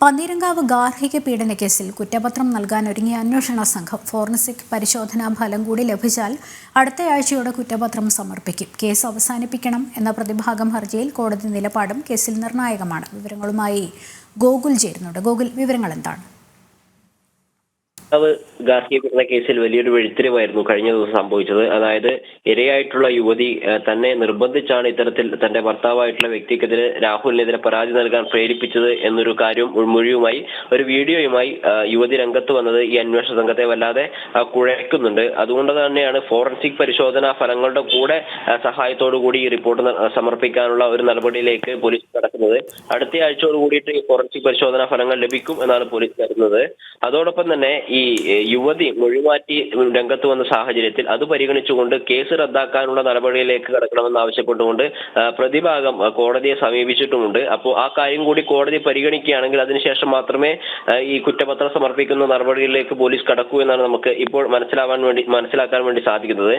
പന്തീരങ്കാവ് ഗാർഹിക പീഡനക്കേസിൽ കേസിൽ കുറ്റപത്രം നൽകാൻ ഒരുങ്ങിയ അന്വേഷണ സംഘം ഫോറൻസിക് പരിശോധനാ ഫലം കൂടി ലഭിച്ചാൽ അടുത്തയാഴ്ചയോടെ കുറ്റപത്രം സമർപ്പിക്കും. കേസ് അവസാനിപ്പിക്കണം എന്ന പ്രതിഭാഗം ഹർജിയിൽ കോടതി നിലപാടും കേസിൽ നിർണായകമാണ്. വിവരങ്ങളുമായി ഗോകുൽ ചേരുന്നുണ്ട്. ഗോകുൽ വിവരങ്ങൾ എന്താണ്? ഭർത്താവ് ഗാർഹിക പീഡന കേസിൽ വലിയൊരു വെഴുത്തിരിവായിരുന്നു കഴിഞ്ഞ ദിവസം സംഭവിച്ചത്. അതായത് ഇരയായിട്ടുള്ള യുവതി തന്നെ നിർബന്ധിച്ചാണ് ഇത്തരത്തിൽ തന്റെ ഭർത്താവായിട്ടുള്ള വ്യക്തിക്കെതിരെ രാഹുലിനെതിരെ പരാതി നൽകാൻ പ്രേരിപ്പിച്ചത് എന്നൊരു കാര്യം ഉൾമൊഴിയുമായി ഒരു വീഡിയോയുമായി യുവതി രംഗത്ത് വന്നത് ഈ അന്വേഷണ സംഘത്തെ വല്ലാതെ കുഴക്കുന്നുണ്ട് അതുകൊണ്ട് തന്നെയാണ് ഫോറൻസിക് പരിശോധനാ ഫലങ്ങളുടെ കൂടെ സഹായത്തോടു കൂടി ഈ റിപ്പോർട്ട് സമർപ്പിക്കാനുള്ള ഒരു നടപടിയിലേക്ക് പോലീസ് കടക്കുന്നത്. അടുത്ത ആഴ്ചയോട് കൂടിയിട്ട് ഈ ഫോറൻസിക് പരിശോധനാ ഫലങ്ങൾ ലഭിക്കും എന്നാണ് പോലീസ് കരുതുന്നത്. അതോടൊപ്പം തന്നെ ഏഹ്, യുവതി മൊഴിമാറ്റി രംഗത്ത് വന്ന സാഹചര്യത്തിൽ അത് പരിഗണിച്ചുകൊണ്ട് കേസ് റദ്ദാക്കാനുള്ള നടപടിയിലേക്ക് കടക്കണമെന്ന് ആവശ്യപ്പെട്ടുകൊണ്ട് പ്രതിഭാഗം കോടതിയെ സമീപിച്ചിട്ടുമുണ്ട്. അപ്പോൾ ആ കാര്യം കൂടി കോടതി പരിഗണിക്കുകയാണെങ്കിൽ അതിനുശേഷം മാത്രമേ ഈ കുറ്റപത്രം സമർപ്പിക്കുന്ന നടപടികളിലേക്ക് പോലീസ് കടക്കൂ എന്നാണ് നമുക്ക് ഇപ്പോൾ മനസ്സിലാവാൻ വേണ്ടി മനസ്സിലാക്കാൻ വേണ്ടി സാധിക്കുന്നത്.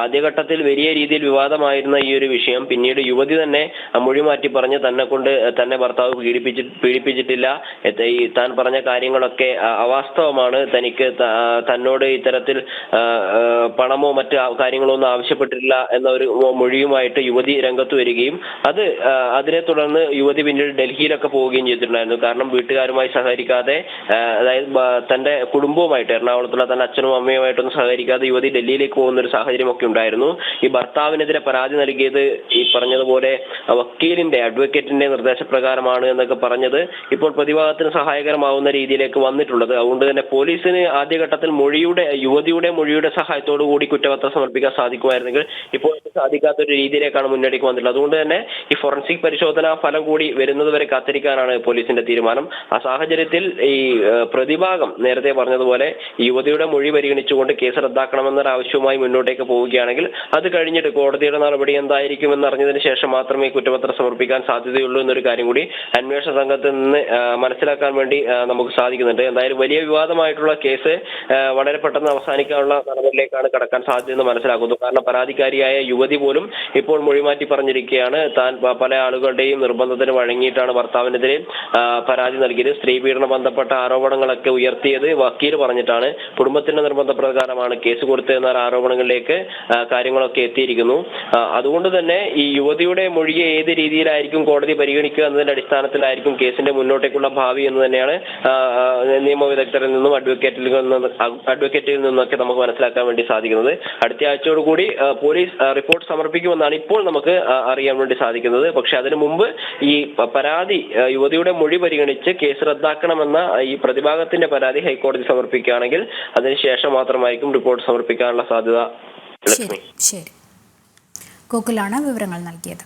ആദ്യഘട്ടത്തിൽ വലിയ രീതിയിൽ വിവാദമായിരുന്ന ഈ ഒരു വിഷയം പിന്നീട് യുവതി തന്നെ മൊഴി മാറ്റി പറഞ്ഞ് തന്നെ കൊണ്ട് തന്നെ ഭർത്താവ് പീഡിപ്പിച്ചി പീഡിപ്പിച്ചിട്ടില്ല. ഈ താൻ പറഞ്ഞ കാര്യങ്ങളൊക്കെ ആ, അവാസ്തവമാണ് തനിക്ക് തന്നോട് ഇത്തരത്തിൽ പണമോ മറ്റ് കാര്യങ്ങളോ ഒന്നും ആവശ്യപ്പെട്ടിട്ടില്ല എന്ന ഒരു മൊഴിയുമായിട്ട് യുവതി രംഗത്ത് വരികയും അത് അതിനെ തുടർന്ന് യുവതി പിന്നീട് ഡൽഹിയിലൊക്കെ പോവുകയും ചെയ്തിട്ടുണ്ടായിരുന്നു. കാരണം വീട്ടുകാരുമായി സഹകരിക്കാതെ അതായത് തന്റെ കുടുംബവുമായിട്ട് എറണാകുളത്തുള്ള തന്റെ അച്ഛനും അമ്മയുമായിട്ടൊന്നും സഹകരിക്കാതെ യുവതി ഡൽഹിയിലേക്ക് പോകുന്ന ഒരു സാഹചര്യം ഒക്കെ ഉണ്ടായിരുന്നു. ഈ ഭർത്താവിനെതിരെ പരാതി നൽകിയത് ഈ പറഞ്ഞതുപോലെ വക്കീലിന്റെ അഡ്വക്കേറ്റിന്റെ നിർദ്ദേശപ്രകാരമാണ് എന്നൊക്കെ പറഞ്ഞത് ഇപ്പോൾ പ്രതിഭാഗത്തിന് സഹായകരമാവുന്ന രീതിയിലേക്ക് വന്നിട്ടുള്ളത്. അതുകൊണ്ട് തന്നെ പോലീസിന് ആദ്യഘട്ടത്തിൽ മൊഴിയുടെ യുവതിയുടെ മൊഴിയുടെ സഹായത്തോടു കൂടി കുറ്റപത്രം സമർപ്പിക്കാൻ സാധിക്കുമായിരുന്നെങ്കിൽ ഇപ്പോൾ സാധിക്കാത്ത ഒരു രീതിയിലേക്കാണ് മുന്നോട്ടേക്ക് വന്നിട്ടുള്ളത്. അതുകൊണ്ട് തന്നെ ഈ ഫോറൻസിക് പരിശോധന ഫലം കൂടി വരുന്നത് വരെ കാത്തിരിക്കാനാണ് പോലീസിന്റെ തീരുമാനം. ആ സാഹചര്യത്തിൽ ഈ പ്രതിഭാഗം നേരത്തെ പറഞ്ഞതുപോലെ യുവതിയുടെ മൊഴി പരിഗണിച്ചുകൊണ്ട് കേസ് റദ്ദാക്കണമെന്നൊരു ആവശ്യവുമായി മുന്നോട്ടേക്ക് പോവുകയാണെങ്കിൽ അത് കഴിഞ്ഞിട്ട് കോടതിയുടെ നടപടി എന്തായിരിക്കും എന്നറിഞ്ഞതിന് ശേഷം മാത്രമേ കുറ്റപത്രം സമർപ്പിക്കാൻ സാധ്യതയുള്ളൂ എന്നൊരു കാര്യം കൂടി അന്വേഷണ സംഘത്തിൽ നിന്ന് മനസ്സിലാക്കാൻ വേണ്ടി നമുക്ക് സാധിക്കുന്നുണ്ട്. എന്തായാലും വലിയ വിവാദമായിട്ടുള്ള കേസ് വളരെ പെട്ടെന്ന് അവസാനിക്കാനുള്ള നടപടിയിലേക്കാണ് കടക്കാൻ സാധ്യതയെന്ന് മനസ്സിലാക്കുന്നു. കാരണം പരാതിക്കാരിയായ യുവതി പോലും ഇപ്പോൾ മൊഴിമാറ്റി പറഞ്ഞിരിക്കുകയാണ്. താൻ പല ആളുകളുടെയും നിർബന്ധത്തിന് വഴങ്ങിയിട്ടാണ് ഭർത്താവിനെതിരെ പരാതി നൽകിയത്. സ്ത്രീ പീഡന ബന്ധപ്പെട്ട ആരോപണങ്ങളൊക്കെ ഉയർത്തിയത് വക്കീൽ പറഞ്ഞിട്ടാണ്. കുടുംബത്തിന്റെ നിർബന്ധപ്രകാരമാണ് കേസ് കൊടുത്തതെന്ന ആരോപണങ്ങളിലേക്ക് കാര്യങ്ങളൊക്കെ എത്തിയിരിക്കുന്നു. അതുകൊണ്ട് തന്നെ ഈ യുവതിയുടെ മൊഴിയെ ഏത് രീതിയിലായിരിക്കും കോടതി പരിഗണിക്കുക എന്നതിന്റെ അടിസ്ഥാനത്തിലായിരിക്കും കേസിന്റെ മുന്നോട്ടേക്കുള്ള ഭാവി എന്ന് തന്നെയാണ് നിയമ വിദഗ്ധരിൽ നിന്നും അഡ്വക്കേറ്റിൽ നിന്നും അഡ്വക്കേറ്റിൽ നിന്നൊക്കെ നമുക്ക് മനസ്സിലാക്കാൻ വേണ്ടി സാധിക്കുന്നത്. അടുത്ത ആഴ്ചയോടുകൂടി പോലീസ് ആ, റിപ്പോർട്ട് സമർപ്പിക്കുമെന്നാണ് ഇപ്പോൾ നമുക്ക് അറിയാൻ വേണ്ടി സാധിക്കുന്നത്. പക്ഷെ അതിനു മുമ്പ് ഈ പരാതി യുവതിയുടെ മൊഴി പരിഗണിച്ച് കേസ് റദ്ദാക്കണമെന്ന ഈ പ്രതിഭാഗത്തിന്റെ പരാതി ഹൈക്കോടതി സമർപ്പിക്കുകയാണെങ്കിൽ അതിനുശേഷം മാത്രമായിരിക്കും റിപ്പോർട്ട് സമർപ്പിക്കാനുള്ള സാധ്യത ലക്ഷ്മി. ശരി. ഗോകുലാണ് വിവരങ്ങൾ നൽകിയത്.